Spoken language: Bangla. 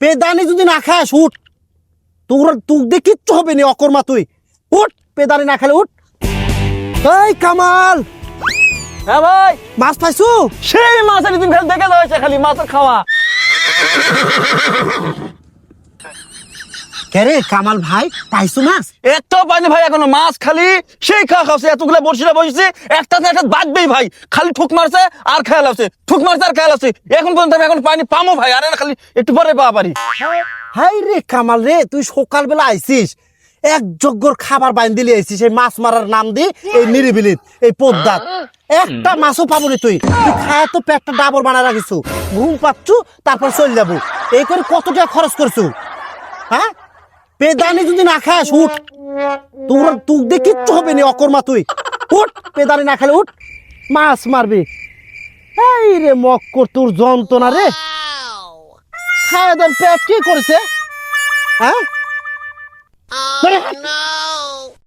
পেদানি যদি না খাস উঠ। তোর তুক দিয়ে কিচ্ছু হবে না অকর্মা তুই। উঠ পেদানি না খেলে উঠ। এই কামাল! হ্যাঁ ভাই। মাছ পাইছু? সেই মাছ আমি তুমি খালি দেখে যাচ্ছে খালি মাছের খাওয়া। কে রে কামাল ভাই? পাইছু মাছ? একটা পাইনি ভাই এখনও মাছ খালি। সেই খাওয়া খাওয়াছে এতগুলো বসিরা বসেছে। একটা না একটা বাদবেই ভাই। খালি ঠুক মারছে আর খেয়াল আছে। ঠুক মারছে আর খেয়াল আছে। এখন পর্যন্ত আমি এখন পাইনি পামো ভাই আরে না খালি একটু পরে পাওয়া পারি। হাই রে কামাল রে তুই সকালবেলা আইছিস এক যজ্ঞর খাবার বাইন দিলে আইছিস এই মাছ মারার নাম দি এই নিরিবিলিত এই পদ্মাত একটা মাছও পাবো নি তুই। তুই খায় তো পেটটা ডাবর বানা রাখিছু। ঘুম পাচ্ছু তারপর চল যাব। এই করে কত টাকা খরচ করছু? হ্যাঁ? পেদানি যদি না খাস উঠ। তোর তুক দিয়ে কিচ্ছু হবে না অকর্মা তুই। উঠ পেদানি না খেলে উঠ। মাছ মারবি। এই রে মক্কর তোর যন্ত্রণা রে। খায় দেন পেট কি করেছে? হ্যাঁ? ধরে হাত।